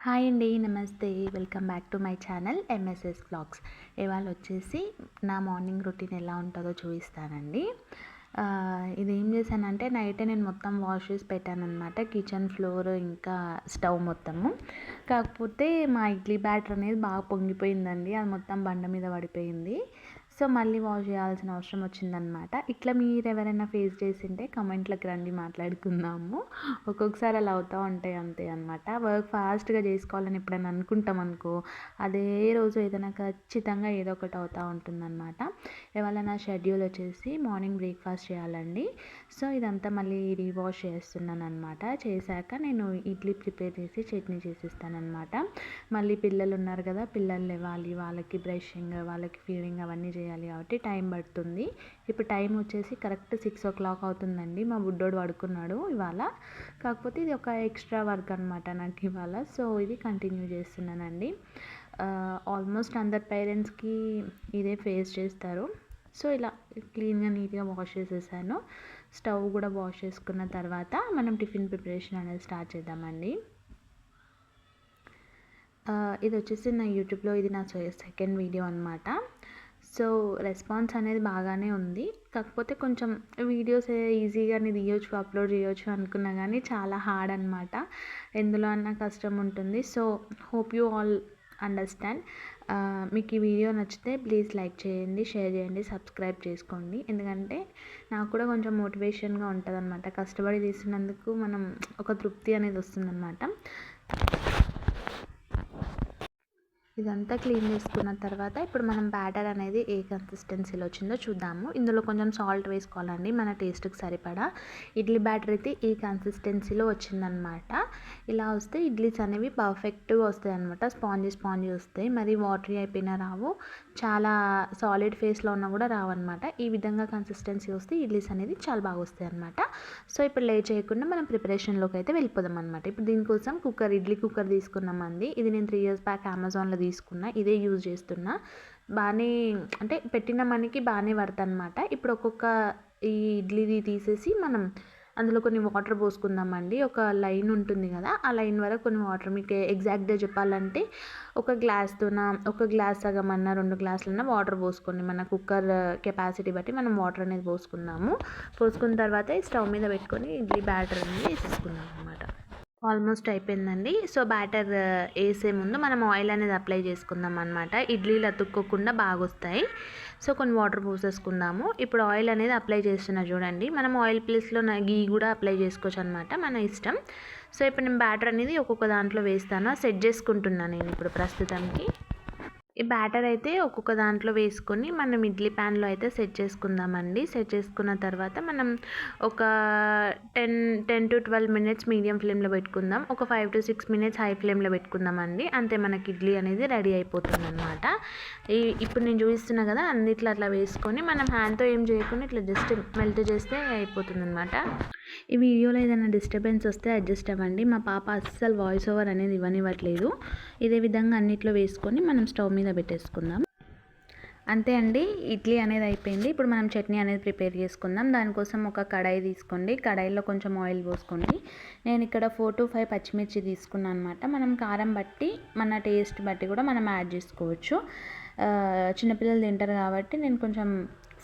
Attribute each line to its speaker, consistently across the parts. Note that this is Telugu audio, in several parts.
Speaker 1: హాయ్ అండి నమస్తే. Welcome back to my channel MSS blogs ఇవాళ వచ్చేసి నా మార్నింగ్ రొటీన్ ఎలా ఉంటుందో చూపిస్తానండి. ఇది ఏం చేశానంటే నైటే నేను మొత్తం వాష్ చేసి పెట్టాను అనమాట కిచెన్ ఫ్లోర్ ఇంకా స్టవ్ మొత్తము. కాకపోతే మా ఇడ్లీ బ్యాటర్ అనేది బాగా పొంగిపోయిందండి. అది మొత్తం బండ మీద పడిపోయింది. సో మళ్ళీ వాష్ చేయాల్సిన అవసరం వచ్చిందనమాట ఇట్లా మీరు ఎవరైనా ఫేస్ చేసింటే కమెంట్లకు రండి మాట్లాడుకుందాము. ఒక్కొక్కసారి అలా అవుతూ ఉంటాయి అంతే అనమాట వర్క్ ఫాస్ట్గా చేసుకోవాలని ఎప్పుడైనా అనుకుంటాం అనుకో అదే రోజు ఏదైనా ఖచ్చితంగా ఏదో ఒకటి అవుతూ ఉంటుందన్నమాట. ఇవాళ నా షెడ్యూల్ వచ్చేసి మార్నింగ్ బ్రేక్ఫాస్ట్ చేయాలండి. సో ఇదంతా మళ్ళీ రీవాష్ చేస్తున్నాను అనమాట చేశాక నేను ఇడ్లీ ప్రిపేర్ చేసి చట్నీ చేసిస్తానమాట మళ్ళీ పిల్లలు ఉన్నారు కదా పిల్లలు ఇవ్వాలి వాళ్ళకి బ్రషింగ్ వాళ్ళకి ఫీడింగ్ అవన్నీ చేయాలి. కాబట్టి టైం పడుతుంది. ఇప్పుడు టైం వచ్చేసి కరెక్ట్ సిక్స్ ఓ క్లాక్ అవుతుందండి. మా బుడ్డోడు పడుకున్నాడు ఇవాళ. కాకపోతే ఇది ఒక ఎక్స్ట్రా వర్క్ అనమాట నాకు ఇవాళ. సో ఇది కంటిన్యూ చేస్తున్నానండి. ఆల్మోస్ట్ అందరు పేరెంట్స్కి ఇదే ఫేస్ చేస్తారు. సో ఇలా క్లీన్గా నీట్గా వాష్ చేసేసాను. స్టవ్ కూడా వాష్ చేసుకున్న తర్వాత మనం టిఫిన్ ప్రిపరేషన్ అనేది స్టార్ట్ చేద్దామండి. ఇది వచ్చేసి నా యూట్యూబ్లో ఇది నా సెకండ్ వీడియో అనమాట సో రెస్పాన్స్ అనేది బాగానే ఉంది. కాకపోతే కొంచెం వీడియోస్ ఈజీగానే తీయొచ్చు అప్లోడ్ చేయొచ్చు అనుకున్నా కానీ చాలా హార్డ్ అనమాట ఎందులో అన్నా కష్టం ఉంటుంది. So hope you all understand. మీకు ఈ వీడియో నచ్చితే ప్లీజ్ లైక్ చేయండి షేర్ చేయండి సబ్స్క్రైబ్ చేసుకోండి. ఎందుకంటే నాకు కూడా కొంచెం మోటివేషన్గా ఉంటుంది అనమాట కష్టపడి తీసినందుకు మనం ఒక తృప్తి అనేది వస్తుందన్నమాట. ఇదంతా క్లీన్ చేసుకున్న తర్వాత ఇప్పుడు మనం బ్యాటర్ అనేది ఏ కన్సిస్టెన్సీలో వచ్చిందో చూద్దాము. ఇందులో కొంచెం సాల్ట్ వేసుకోవాలండి మన టేస్ట్కి సరిపడా. ఇడ్లీ బ్యాటర్ అయితే ఈ కన్సిస్టెన్సీలో వచ్చిందనమాట. ఇలా వస్తే ఇడ్లీస్ అనేవి పర్ఫెక్ట్గా వస్తాయి అనమాట స్పాంజీ స్పాంజీ వస్తాయి. మరి వాటరీ అయిపోయినా రావు. చాలా సాలిడ్ ఫేస్లో ఉన్నా కూడా రావన్నమాట. ఈ విధంగా కన్సిస్టెన్సీ వస్తే ఇడ్లీస్ అనేది చాలా బాగా వస్తాయి అనమాట సో ఇప్పుడు లే చేయకుండా మనం ప్రిపరేషన్లోకి అయితే వెళ్ళిపోదాం అనమాట ఇప్పుడు దీనికోసం కుక్కర్ ఇడ్లీ కుక్కర్ తీసుకున్నామండి ఇది నేను త్రీ ఇయర్స్ బ్యాక్ అమెజాన్లో తీసుకున్నా. ఇదే యూజ్ చేస్తున్నా. బాగానే అంటే పెట్టిన మనకి బాగానే పడుతుంది అనమాట ఇప్పుడు ఒక్కొక్క ఈ ఇడ్లీది తీసేసి మనం అందులో కొన్ని వాటర్ పోసుకుందామండి. ఒక లైన్ ఉంటుంది కదా ఆ లైన్ వరకు కొన్ని వాటర్ మీకు ఎగ్జాక్ట్గా చెప్పాలంటే ఒక గ్లాస్తోన ఒక గ్లాస్ సగం అన్న రెండు గ్లాసులన్నా వాటర్ పోసుకోండి. మన కుక్కర్ కెపాసిటీ బట్టి మనం వాటర్ అనేది పోసుకుందాము. పోసుకున్న తర్వాత స్టవ్ మీద పెట్టుకొని ఇడ్లీ బ్యాటర్ అనేది వేసేసుకుందాం అనమాట ఆల్మోస్ట్ అయిపోయిందండి. సో బ్యాటర్ వేసే ముందు మనం ఆయిల్ అనేది అప్లై చేసుకుందాం అనమాట ఇడ్లీలు అతుక్కోకుండా బాగా వస్తాయి సో కొన్ని వాటర్ పోసేసుకుందాము. ఇప్పుడు ఆయిల్ అనేది అప్లై చేస్తున్నా చూడండి. మనం ఆయిల్ ప్లేస్లో గీ కూడా అప్లై చేసుకోవచ్చు అనమాట మన ఇష్టం. సో ఇప్పుడు నేను బ్యాటర్ అనేది ఒక్కొక్క దాంట్లో వేస్తాను. సెట్ చేసుకుంటున్నాను నేను ఇప్పుడు ప్రస్తుతానికి. ఈ బ్యాటర్ అయితే ఒక్కొక్క దాంట్లో వేసుకొని మనం ఇడ్లీ ప్యాన్లో అయితే సెట్ చేసుకుందామండి. సెట్ చేసుకున్న తర్వాత మనం ఒక ten ten to twelve minutes medium ఫ్లేమ్లో పెట్టుకుందాం. ఒక five to six minutes high ఫ్లేమ్లో పెట్టుకుందామండి. అంతే మనకి ఇడ్లీ అనేది రెడీ అయిపోతుంది అనమాట ఈ ఇప్పుడు నేను చూపిస్తున్నా కదా అన్నిట్లో అట్లా వేసుకొని మనం హ్యాండ్తో ఏం చేయకుండా ఇట్లా జస్ట్ మెల్ట్ చేస్తే అయిపోతుంది అనమాట ఈ వీడియోలో ఏదైనా డిస్టర్బెన్స్ వస్తే అడ్జస్ట్ అవ్వండి. మా పాప అస్సలు వాయిస్ ఓవర్ అనేది ఇవ్వనివ్వట్లేదు. ఇదే విధంగా అన్నిట్లో వేసుకొని మనం స్టవ్ మీద పెట్టేసుకుందాం. అంతే అండి ఇడ్లీ అనేది అయిపోయింది. ఇప్పుడు మనం చట్నీ అనేది ప్రిపేర్ చేసుకుందాం. దానికోసం ఒక కడాయి తీసుకోండి. కడాయిలో కొంచెం ఆయిల్ పోసుకోండి. నేను ఇక్కడ ఫోర్ టు ఫైవ్ పచ్చిమిర్చి తీసుకున్నాను అనమాట మనం కారం బట్టి మన టేస్ట్ బట్టి కూడా మనం యాడ్ చేసుకోవచ్చు. చిన్నపిల్లలు తింటారు కాబట్టి నేను కొంచెం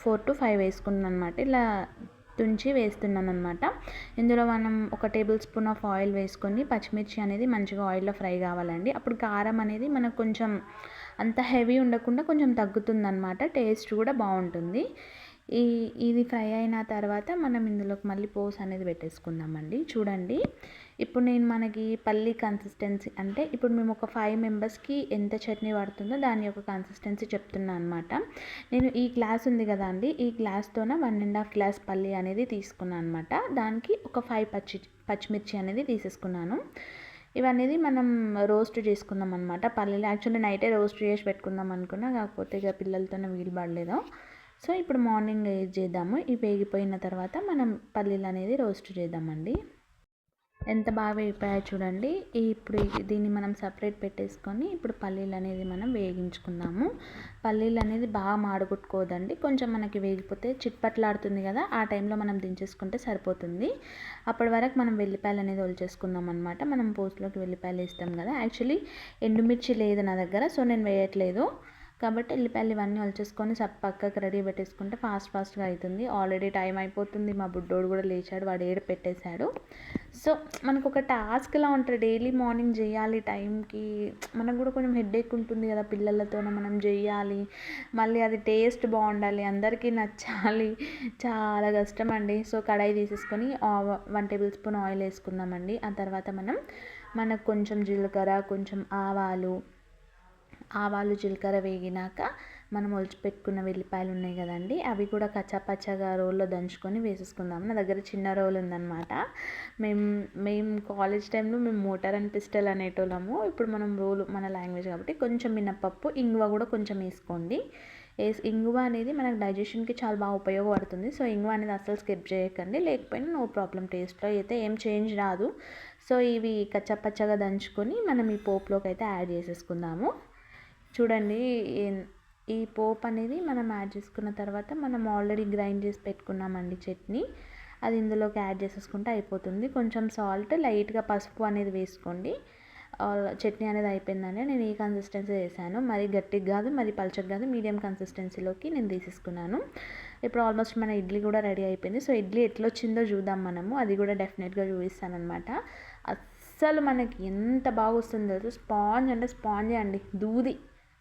Speaker 1: ఫోర్ టు ఫైవ్ వేసుకున్నాను అనమాట ఇలా తుంచి వేస్తున్నాను అనమాట ఇందులో మనం ఒక టేబుల్ స్పూన్ ఆఫ్ ఆయిల్ వేసుకొని పచ్చిమిర్చి అనేది మంచిగా ఆయిల్లో ఫ్రై కావాలండి. అప్పుడు కారం అనేది మనకు కొంచెం అంత హెవీ ఉండకుండా కొంచెం తగ్గుతుంది అనమాట టేస్ట్ కూడా బాగుంటుంది. ఈ ఇది ఫ్రై అయిన తర్వాత మనం ఇందులోకి మళ్ళీ పోస్ అనేది పెట్టేసుకుందామండి. చూడండి. ఇప్పుడు నేను మనకి పల్లి కన్సిస్టెన్సీ అంటే ఇప్పుడు మేము ఒక ఫైవ్ మెంబర్స్కి ఎంత చట్నీ పడుతుందో దాని యొక్క కన్సిస్టెన్సీ చెప్తున్నా అనమాట నేను ఈ గ్లాస్ ఉంది కదా అండి. ఈ గ్లాస్తోన వన్ అండ్ హాఫ్ గ్లాస్ పల్లి అనేది తీసుకున్నాను అనమాట దానికి ఒక ఫైవ్ పచ్చి పచ్చిమిర్చి అనేది తీసేసుకున్నాను. ఇవన్నీ మనం రోస్ట్ చేసుకుందాం అనమాట పల్లీలు యాక్చువల్లీ నైటే రోస్ట్ చేసి పెట్టుకుందాం అనుకున్నా కాకపోతే ఇక పిల్లలతోనే వీలు పడలేదు. సో ఇప్పుడు మార్నింగ్ ఇది చేద్దాము. ఇవి వేగిపోయిన తర్వాత మనం పల్లీలు అనేది రోస్ట్ చేద్దామండి. ఎంత బాగా వేగిపోయాయో చూడండి. ఇప్పుడు దీన్ని మనం సపరేట్ పెట్టేసుకొని ఇప్పుడు పల్లీలు అనేది మనం వేగించుకుందాము. పల్లీలు అనేది బాగా మాడగొట్టుకోదండి కొంచెం మనకి వేగిపోతే చిట్పట్లాడుతుంది కదా ఆ టైంలో మనం దించేసుకుంటే సరిపోతుంది. అప్పటి వరకు మనం వెల్లిపాయలు అనేది ఒలిచేసుకుందాం అనమాట మనం పోస్ట్లోకి వెల్లిపాయలు వేస్తాం కదా. యాక్చువల్లీ ఎండుమిర్చి లేదు నా దగ్గర సో నేను వేయట్లేదు. కాబట్టి ఎల్లిపాయలు ఇవన్నీ వల్చేసుకొని సప్ పక్కకి రెడీ పెట్టేసుకుంటే ఫాస్ట్ ఫాస్ట్గా అవుతుంది. ఆల్రెడీ టైం అయిపోతుంది. మా బుడ్డోడు కూడా లేచాడు. వాడు ఏడు పెట్టేశాడు. సో మనకు ఒక టాస్క్లా ఉంటుంది. డైలీ మార్నింగ్ చేయాలి టైంకి. మనకు కూడా కొంచెం హెడేక్ ఉంటుంది కదా పిల్లలతో మనం చేయాలి. మళ్ళీ అది టేస్ట్ బాగుండాలి. అందరికీ నచ్చాలి. చాలా కష్టం అండి. సో కడాయి తీసేసుకొని వన్ టేబుల్ స్పూన్ ఆయిల్ వేసుకుందామండి. ఆ తర్వాత మనం మనకు కొంచెం జీలకర్ర కొంచెం ఆవాలు ఆవాలు జీలకర్ర వేగినాక మనం ఒలిచిపెట్టుకున్న వెల్లిపాయలు ఉన్నాయి కదండి అవి కూడా కచ్చాపచ్చగా రోల్లో దంచుకొని వేసేసుకుందాం. నా దగ్గర చిన్న రోల్ ఉందన్నమాట. మేము మేము కాలేజ్ టైంలో మేము మోటార్ అండ్ పిస్టల్ అనేటోళ్ళము. ఇప్పుడు మనం రోలు మన లాంగ్వేజ్ కాబట్టి కొంచెం మినపప్పు ఇంగువ కూడా కొంచెం వేసుకోండి. వేసి ఇంగువ అనేది మనకు డైజెషన్కి చాలా బాగా ఉపయోగపడుతుంది. సో ఇంగువ అనేది అస్సలు స్కిప్ చేయకండి. లేకపోయినా నో ప్రాబ్లం టేస్ట్లో అయితే ఏం చేంజ్ రాదు. సో ఇవి కచ్చపచ్చగా దంచుకొని మనం ఈ పోపులోకి అయితే యాడ్ చేసేసుకుందాము. చూడండి ఈ పోపు అనేది మనం యాడ్ చేసుకున్న తర్వాత మనం ఆల్రెడీ గ్రైండ్ చేసి పెట్టుకున్నామండి చట్నీ. అది ఇందులోకి యాడ్ చేసేసుకుంటే అయిపోతుంది. కొంచెం సాల్ట్ లైట్గా పసుపు అనేది వేసుకోండి. చట్నీ అనేది అయిపోయిందని నేను ఈ కన్సిస్టెన్సీ వేసాను మరి గట్టిగా కాదు మరి పలచగా కాదు మీడియం కన్సిస్టెన్సీలోకి నేను తీసేసుకున్నాను. ఇప్పుడు ఆల్మోస్ట్ మన ఇడ్లీ కూడా రెడీ అయిపోయింది. సో ఇడ్లీ ఎట్లా వచ్చిందో చూద్దాం మనము. అది కూడా డెఫినెట్గా చూపిస్తాను అనమాట అస్సలు మనకి ఎంత బాగా వస్తుందో తెలుసు? స్పాంజ్ అంటే స్పాంజే అండి. దూది.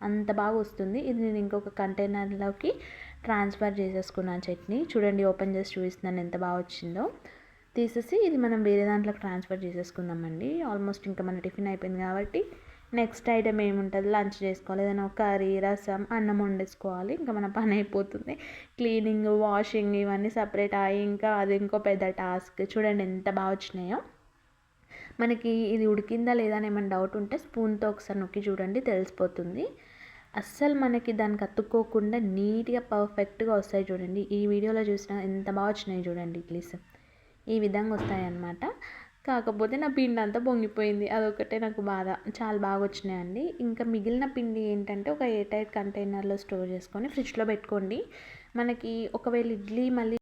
Speaker 1: అంత బాగా వస్తుంది. ఇది నేను ఇంకొక కంటైనర్లోకి ట్రాన్స్ఫర్ చేసేసుకున్నాను చట్నీ. చూడండి ఓపెన్ చేసి చూపిస్తున్నాను ఎంత బాగా వచ్చిందో. తీసేసి ఇది మనం వేరే దాంట్లోకి ట్రాన్స్ఫర్ చేసేసుకుందామండి. ఆల్మోస్ట్ ఇంకా మన టిఫిన్ అయిపోయింది కాబట్టి నెక్స్ట్ ఐటమ్ ఏముంటుంది? లంచ్ చేసుకోవాలి. ఏదైనా కర్రీ రసం అన్నం వండేసుకోవాలి. ఇంకా మన పని అయిపోతుంది. క్లీనింగ్ వాషింగ్ ఇవన్నీ సపరేట్ అయ్యి ఇంకా అది ఇంకో పెద్ద టాస్క్ చూడండి ఎంత బాగా వచ్చినాయో. మనకి ఇది ఉడికిందా లేదా అని ఏమైనా డౌట్ ఉంటే స్పూన్తో ఒకసారి నొక్కి చూడండి తెలిసిపోతుంది. అస్సలు మనకి దానికి అతుక్కోకుండా నీట్గా పర్ఫెక్ట్గా వస్తాయి చూడండి. ఈ వీడియోలో చూసిన ఎంత బాగా వచ్చినాయి చూడండి ఇడ్లీస్ ఈ విధంగా వస్తాయన్నమాట. కాకపోతే నా పిండి అంతా పొంగిపోయింది. అదొకటే నాకు బాధ. చాలా బాగా వచ్చినాయండి. ఇంకా మిగిలిన పిండి ఏంటంటే ఒక ఎయిర్ టైట్ కంటైనర్లో స్టోర్ చేసుకొని ఫ్రిడ్జ్లో పెట్టుకోండి. మనకి ఒకవేళ ఇడ్లీ మళ్ళీ